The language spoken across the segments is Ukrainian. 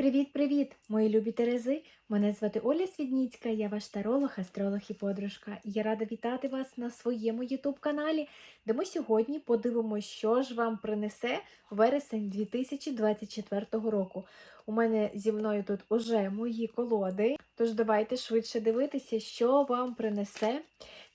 Привіт-привіт, мої любі Терези! Мене звати Оля Свідніцька, я ваш таролог, астролог і подружка. Я рада вітати вас на своєму ютуб-каналі, де ми сьогодні подивимося, що ж вам принесе вересень 2024 року. У мене зі мною тут уже мої колоди. Тож давайте швидше дивитися, що вам принесе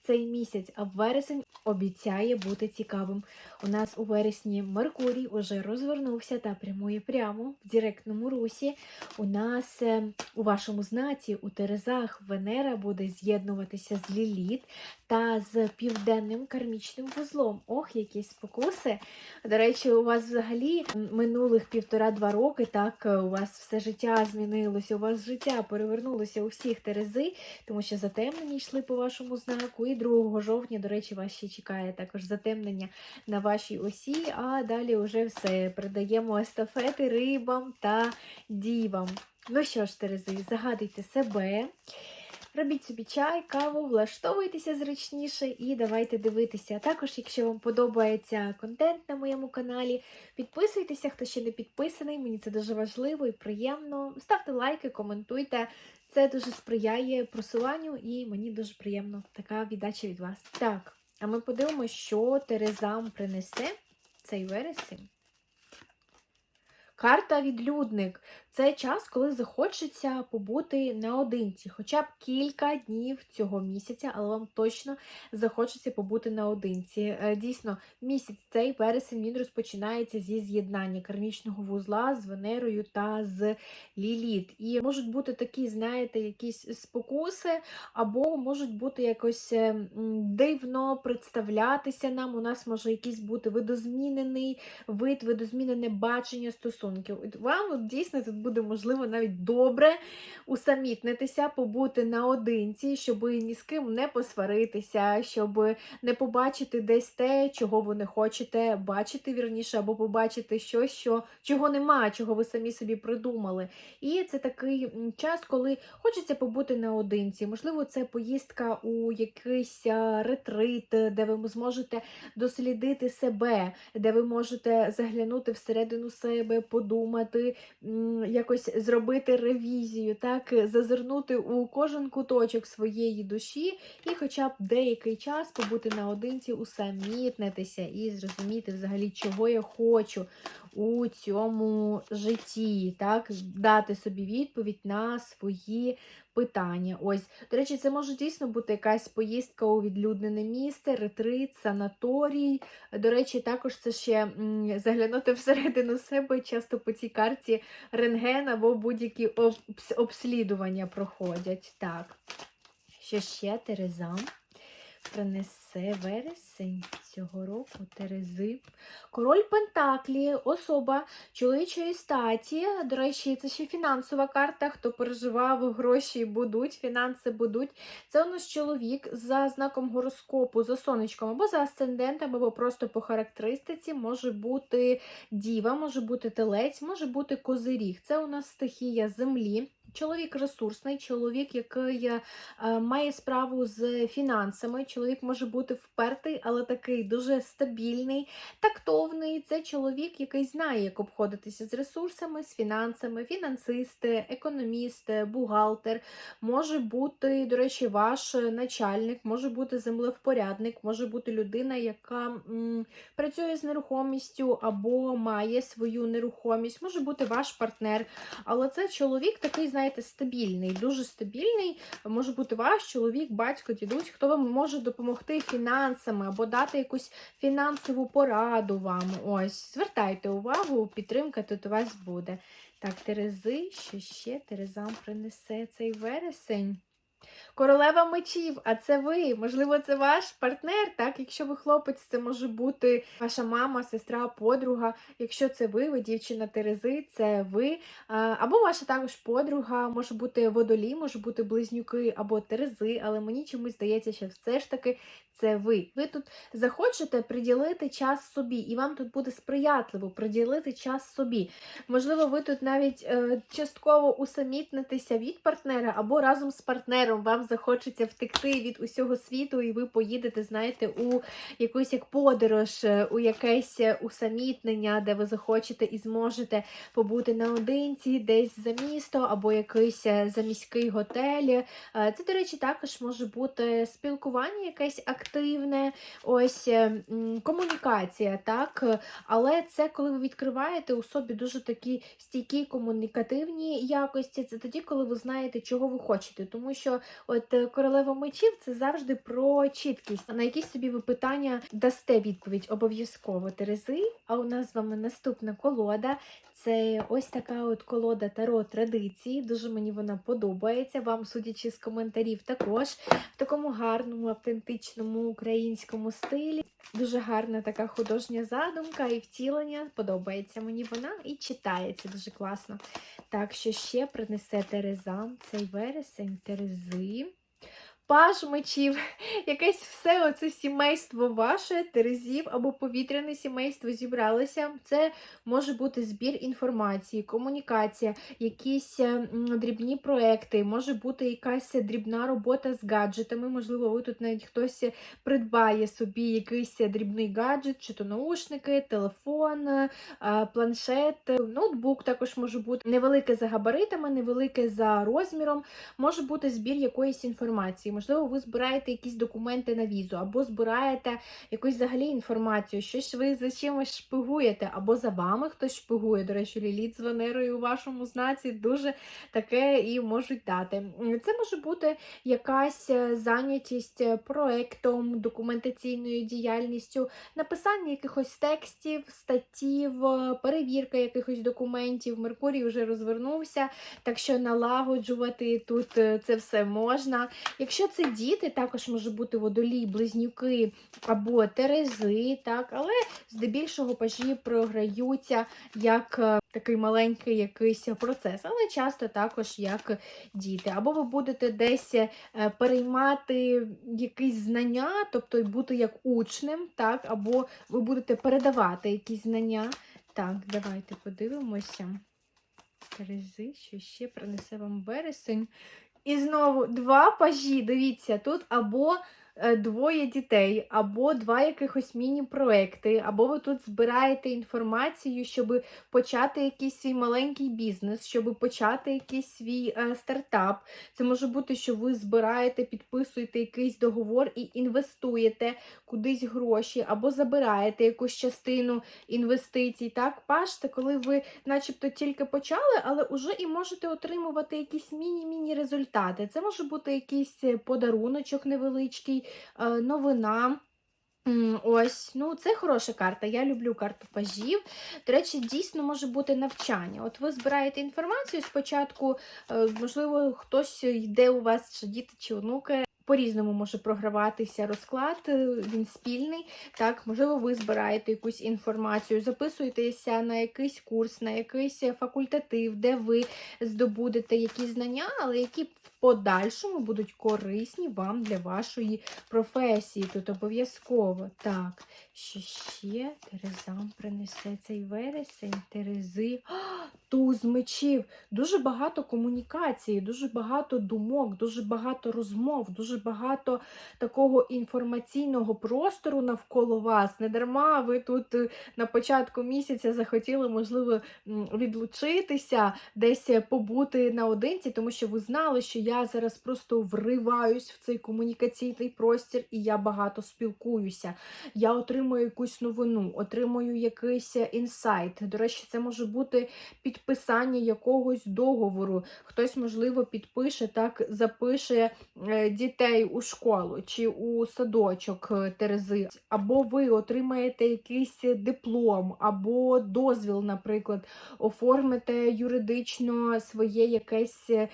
цей місяць. А вересень обіцяє бути цікавим. У нас у вересні Меркурій уже розвернувся та прямує прямо в директному русі. У нас е, у вашому знаці у Терезах Венера буде з'єднуватися з Ліліт та з південним кармічним вузлом. Ох, які спокуси! До речі, у вас взагалі минулих півтора-два роки так е, у вас все життя змінилося, у вас життя перевернулося у всіх Терези, тому що затемнення йшли по вашому знаку. І 2 жовтня, до речі, вас ще чекає також затемнення на вашій осі, а далі вже все передаємо естафети рибам та дівам. Ну що ж, Терези, загадуйте себе. Робіть собі чай, каву, влаштовуйтеся зручніше і давайте дивитися. Також, якщо вам подобається контент на моєму каналі, підписуйтеся, хто ще не підписаний, мені це дуже важливо і приємно. Ставте лайки, коментуйте. Це дуже сприяє просуванню і мені дуже приємно така віддача від вас. Так, а ми подивимося, що Терезам принесе цей вересень. Карта відлюдник це час, коли захочеться побути наодинці, хоча б кілька днів цього місяця, але вам точно захочеться побути наодинці. Е, Дійсно, місяць цей вересень він розпочинається зі з'єднання кармічного вузла з Венерою та з Ліліт. І можуть бути такі, знаєте, якісь спокуси, або можуть бути якось е, дивно представлятися нам. У нас може якийсь бути видозмінений вид, видозмінене бачення стосунків. Вам дійсно тут буде можливо навіть добре усамітнитися, побути наодинці, щоб ні з ким не посваритися, щоб не побачити десь те, чого ви не хочете бачити вірніше, або побачити щось, що, чого нема, чого ви самі собі придумали. І це такий час, коли хочеться побути наодинці. Можливо, це поїздка у якийсь ретрит, де ви зможете дослідити себе, де ви можете заглянути всередину себе, подумати, якось зробити ревізію, так, зазирнути у кожен куточок своєї душі і хоча б деякий час побути наодинці, усамітнитися і зрозуміти взагалі, чого я хочу у цьому житті, так, дати собі відповідь на свої питання. Ось, до речі, це може дійсно бути якась поїздка у відлюднене місце, ретрит, санаторій. До речі, також це ще заглянути всередину себе, часто по цій карті рентген або будь-які обслідування проходять. Так, що ще Терезам принесе вересень цього року Терези. Король Пентаклі, особа чоловічої статі. До речі, це ще фінансова карта. Хто переживав, гроші будуть, фінанси будуть. Це у нас чоловік за знаком гороскопу, за сонечком або за асцендентом, або просто по характеристиці. Може бути діва, може бути телець, може бути козиріг. Це у нас стихія землі. Чоловік ресурсний, чоловік, який е, має справу з фінансами. Чоловік може бути впертий, але такий дуже стабільний, тактовний. Це чоловік, який знає, як обходитися з ресурсами, з фінансами, фінансист, економіст, бухгалтер. Може бути, до речі, ваш начальник, може бути землевпорядник, може бути людина, яка м, працює з нерухомістю або має свою нерухомість, може бути ваш партнер. Але це чоловік такий, знаєте, стабільний, дуже стабільний. Може бути ваш чоловік, батько, дідусь, хто вам може допомогти фінансами або дати якусь фінансову пораду вам. Ось, звертайте увагу, підтримка тут у вас буде. Так, Терези, що ще Терезам принесе цей вересень? Королева мечів, а це ви, можливо, це ваш партнер, так? Якщо ви хлопець, це може бути ваша мама, сестра, подруга. Якщо це ви, ви дівчина Терези, це ви. Або ваша також подруга, може бути водолі, може бути близнюки або Терези, але мені чомусь здається, що все ж таки це ви. Ви тут захочете приділити час собі, і вам тут буде сприятливо приділити час собі. Можливо, ви тут навіть е, частково усамітнитеся від партнера або разом з партнером вам захочеться втекти від усього світу, і ви поїдете, знаєте, у якусь як подорож, е, у якесь е, усамітнення, де ви захочете і зможете побути наодинці, десь за місто або якийсь е, заміський готель. Це, до речі, також може бути спілкування якесь активне, ось е, комунікація, так. Але це коли ви відкриваєте у собі дуже такі стійкі комунікативні якості. Це тоді, коли ви знаєте, чого ви хочете. Тому що от е, королева мечів це завжди про чіткість. На якісь собі ви питання дасте відповідь обов'язково Терези. А у нас з вами наступна колода. Це ось така от колода Таро традиції. Дуже мені вона подобається. Вам, судячи з коментарів, також в такому гарному, автентичному українському стилі. Дуже гарна така художня задумка і втілення. Подобається мені вона і читається дуже класно. Так, що ще принесе Тереза цей вересень Терези. Паж якесь все оце сімейство ваше, терезів або повітряне сімейство зібралося. Це може бути збір інформації, комунікація, якісь е, дрібні проекти, може бути якась дрібна робота з гаджетами. Можливо, ви тут навіть хтось придбає собі якийсь дрібний гаджет, чи то наушники, телефон, е, планшет, ноутбук також може бути невелике за габаритами, невелике за розміром, може бути збір якоїсь інформації. Можливо, ви збираєте якісь документи на візу, або збираєте якусь взагалі інформацію, щось ви за чимось шпигуєте, або за вами хтось шпигує. До речі, ліліт з Венерою у вашому знаці дуже таке і можуть дати. Це може бути якась е, зайнятість е, проектом, документаційною діяльністю, написання якихось текстів, статтів, е, перевірка якихось документів. Меркурій вже розвернувся, так що налагоджувати тут це все можна. Якщо це діти, також може бути водолій, близнюки або терези, так, але здебільшого пажі програються як е, такий маленький якийсь процес, але часто також як діти. Або ви будете десь е, переймати якісь знання, тобто бути як учнем, так, або ви будете передавати якісь знання. Так, давайте подивимося. Терези, що ще принесе вам вересень. І знову два пажі. Дивіться, тут або двоє дітей, або два якихось міні-проекти, або ви тут збираєте інформацію, щоб почати якийсь свій маленький бізнес, щоб почати якийсь свій е, стартап. Це може бути, що ви збираєте, підписуєте якийсь договор і інвестуєте кудись гроші, або забираєте якусь частину інвестицій. Так, паш, це коли ви начебто тільки почали, але вже і можете отримувати якісь міні-міні результати. Це може бути якийсь е, подаруночок невеличкий, е, новина. Ось, ну це хороша карта. Я люблю карту пажів. До речі, дійсно може бути навчання. От ви збираєте інформацію спочатку, е, можливо, хтось йде у вас, чи діти, чи онуки. По-різному може програватися розклад, е, він спільний. Так, можливо, ви збираєте якусь інформацію, записуєтеся на якийсь курс, на якийсь факультатив, де ви здобудете якісь знання, але які в подальшому будуть корисні вам для вашої професії. Тут обов'язково. Так, що ще Терезам принесе цей вересень, Терези. А, Туз мечів. Дуже багато комунікації, дуже багато думок, дуже багато розмов, дуже багато такого інформаційного простору навколо вас. Не дарма ви тут е, на початку місяця захотіли, можливо, відлучитися, десь е, побути наодинці, тому що ви знали, що я зараз просто вриваюсь в цей комунікаційний простір і я багато спілкуюся. Я отримую якусь новину, отримую якийсь е, інсайт. До речі, це може бути підписання якогось договору. Хтось, можливо, підпише, так, запише е, дітей у школу чи у садочок е, Терези, або ви отримаєте якийсь диплом, або дозвіл, наприклад, оформите юридично своє якесь е,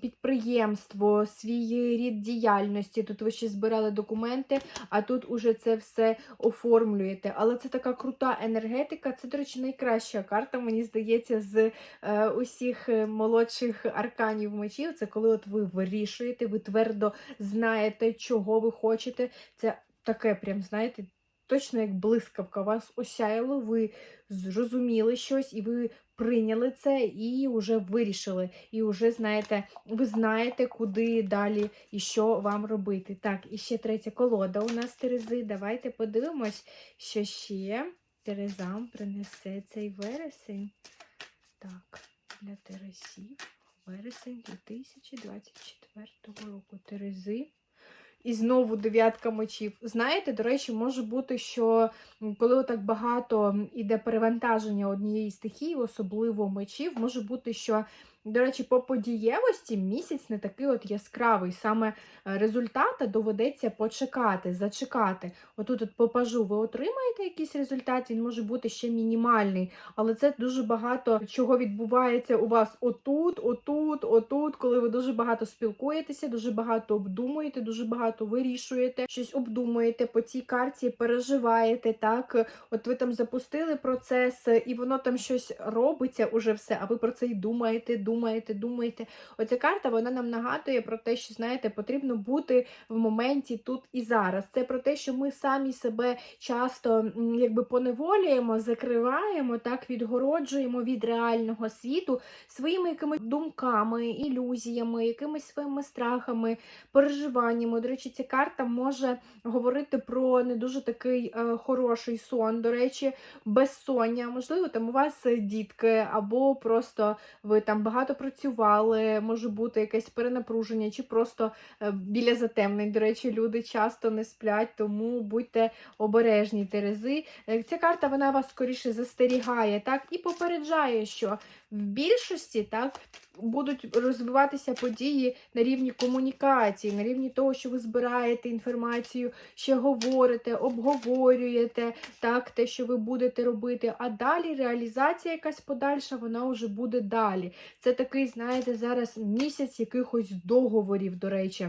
підприємство, свій рід діяльності. Тут ви ще збирали документи, а тут уже це все оформлюєте. Але це така крута енергетика. Це, до речі, найкраща карта, мені здається, з е, усіх молодших арканів мечів. Це коли от ви вирішуєте, ви твердо знаєте, чого ви хочете. Це таке, прям, знаєте, точно як блискавка вас осяяло, ви зрозуміли щось, і ви прийняли це і вже вирішили. І вже знаєте, ви знаєте, куди далі і що вам робити. Так, і ще третя колода у нас Терези. Давайте подивимось, що ще Терезам принесе цей вересень. Так, для Терезів. Вересень 2024 року. Терези. І знову дев'ятка мечів. Знаєте, до речі, може бути, що коли так багато іде перевантаження однієї стихії, особливо мечів, може бути, що, до речі, по подієвості місяць не такий от яскравий. Саме е, результата доведеться почекати, зачекати. Отут от по пажу ви отримаєте якийсь результат, він може бути ще мінімальний, але це дуже багато чого відбувається у вас отут, отут, отут, коли ви дуже багато спілкуєтеся, дуже багато обдумуєте, дуже багато вирішуєте, щось обдумуєте по цій карті, переживаєте. Так, от ви там запустили процес, і воно там щось робиться уже все. А ви про це думаєте, думаєте, думаєте. думаєте. Оця карта вона нам нагадує про те, що знаєте, потрібно бути в моменті тут і зараз. Це про те, що ми самі себе часто якби поневолюємо, закриваємо, так відгороджуємо від реального світу своїми якимись думками, ілюзіями, якимись своїми страхами, переживаннями. До речі, ця карта може говорити про не дуже такий е, хороший сон. До речі, безсоння. Можливо, там у вас е, дітки, або просто ви там багато працювали, може бути якесь перенапруження, чи просто е, біля затемнень. До речі, люди часто не сплять, тому будьте обережні, Терези. Е, Ця карта вона вас скоріше застерігає, так, і попереджає, що в більшості так будуть розвиватися події на рівні комунікації, на рівні того, що ви збираєте інформацію, ще говорите, обговорюєте так, те, що ви будете робити. А далі реалізація якась подальша, вона вже буде далі. Це такий, знаєте, зараз місяць якихось договорів, до речі.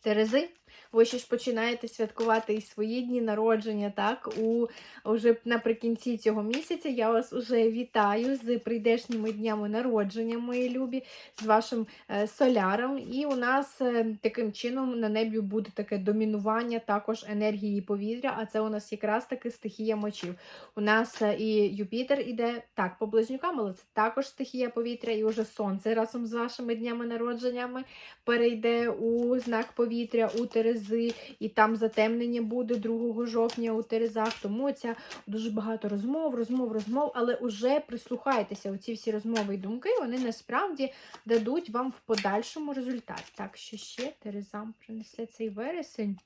Терези, ви ще ж починаєте святкувати і свої дні народження, так? У вже наприкінці цього місяця я вас уже вітаю з прийдешніми днями народження, мої любі, з вашим е, соляром. І у нас е, таким чином на небі буде таке домінування також енергії повітря, а це у нас якраз таки стихія мочів. У нас е, і Юпітер іде так по близнюкам, але це також стихія повітря, і уже сонце разом з вашими днями народженнями перейде у знак повітря у Терези, і там затемнення буде 2 жовтня у Терезах. Тому ця дуже багато розмов, розмов, розмов, але уже прислухайтеся, оці всі розмови і думки, вони насправді дадуть вам в подальшому результат. Так, що ще Терезам принесе цей вересень.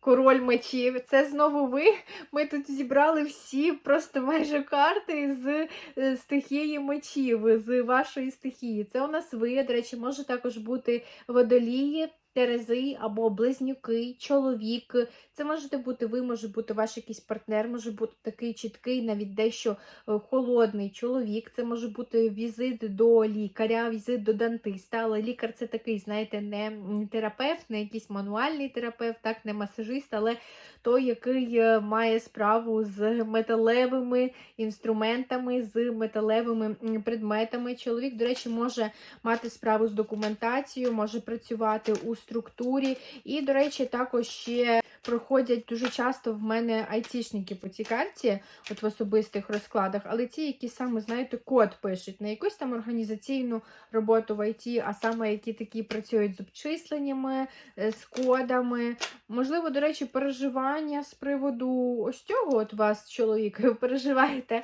Король мечів. Це знову ви. Ми тут зібрали всі просто майже карти з е, стихії мечів, з вашої стихії. Це у нас ви, до речі, може також бути водолії. Терези або близнюки, чоловік. Це можете бути ви, може бути ваш якийсь партнер, може бути такий чіткий, навіть дещо е, холодний чоловік. Це може бути візит до лікаря, візит до дантиста. Але лікар це такий, знаєте, не терапевт, не якийсь мануальний терапевт, так, не масажист, але той, який е, має справу з металевими інструментами, з металевими предметами. Чоловік, до речі, може мати справу з документацією, може працювати у структурі. І, до речі, також ще проходять дуже часто в мене айтішники по цій карті, от в особистих розкладах, але ті, які саме, знаєте, код пишуть, не якусь там організаційну роботу в ІТ, а саме які такі працюють з обчисленнями, е, з кодами. Можливо, до речі, переживання з приводу ось цього от вас, чоловік, ви переживаєте,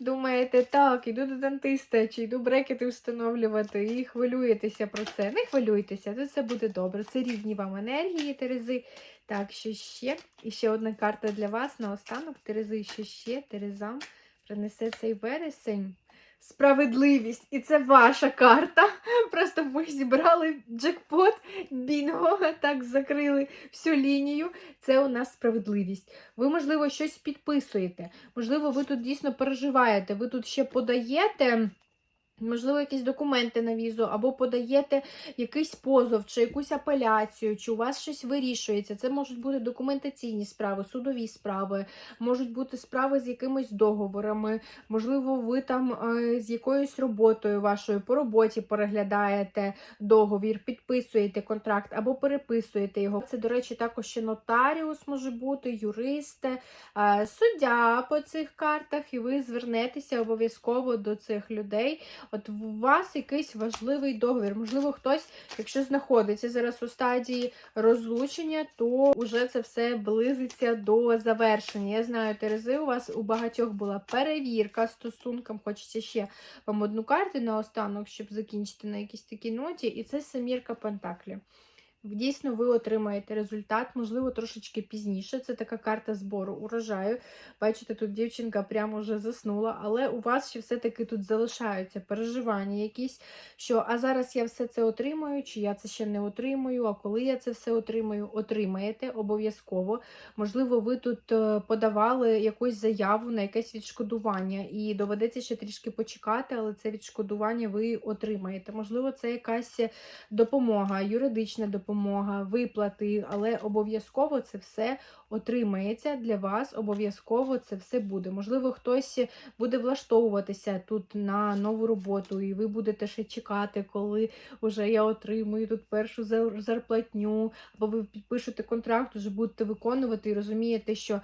думаєте, так, іду до дантиста, чи йду брекети встановлювати, і хвилюєтеся про це. Не хвилюйтеся, це буде добре. Це рідні вам енергії, Терези. Так, що ще? І ще одна карта для вас наостанок. Терези, що ще Терезам принесе цей вересень. Справедливість. І це ваша карта. Просто ми зібрали джекпот, бінго, так закрили всю лінію. Це у нас справедливість. Ви, можливо, щось підписуєте. Можливо, ви тут дійсно переживаєте. Ви тут ще подаєте. Можливо, якісь документи на візу, або подаєте якийсь позов, чи якусь апеляцію, чи у вас щось вирішується. Це можуть бути документаційні справи, судові справи, можуть бути справи з якимись договорами. Можливо, ви там е, з якоюсь роботою вашою по роботі переглядаєте договір, підписуєте контракт або переписуєте його. Це, до речі, також ще нотаріус може бути, юристи, е, суддя по цих картах, і ви звернетеся обов'язково до цих людей. От у вас якийсь важливий договір. Можливо, хтось, якщо знаходиться зараз у стадії розлучення, то вже це все близиться до завершення. Я знаю, Терези, у вас у багатьох була перевірка стосункам. Хочеться ще вам одну карту наостанок, щоб закінчити на якійсь такій ноті. І це семірка Пентаклі. Дійсно, ви отримаєте результат, можливо, трошечки пізніше. Це така карта збору урожаю. Бачите, тут дівчинка прямо вже заснула, але у вас ще все-таки тут залишаються переживання якісь, що а зараз я все це отримаю, чи я це ще не отримую, а коли я це все отримаю, отримаєте обов'язково. Можливо, ви тут е, подавали якусь заяву на якесь відшкодування, і доведеться ще трішки почекати, але це відшкодування ви отримаєте. Можливо, це якась допомога, юридична допомога, виплати, але обов'язково це все отримається для вас, обов'язково це все буде. Можливо, хтось буде влаштовуватися тут на нову роботу, і ви будете ще чекати, коли вже я отримую тут першу зарплатню, або ви підпишете контракт, вже будете виконувати і розумієте, що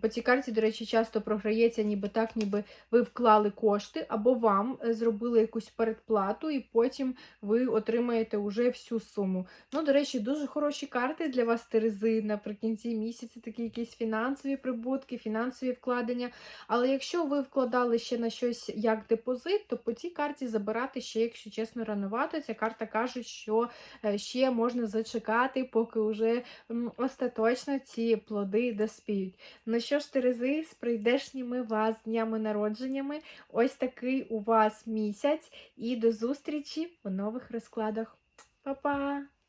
по цій карті, до речі, часто програється, ніби так, ніби ви вклали кошти, або вам е, зробили якусь передплату, і потім ви отримаєте вже всю суму. Ну, до речі, дуже хороші карти для вас, Терези, наприкінці місяця, такі якісь фінансові прибутки, фінансові вкладення. Але якщо ви вкладали ще на щось як депозит, то по цій карті забирати ще, якщо чесно, ранувато. Ця карта каже, що е, ще можна зачекати, поки вже остаточно ці плоди доспіють. Ну що ж, Терези, з прийдешніми вас днями народженнями. Ось такий у вас місяць. І до зустрічі у нових розкладах. Па-па!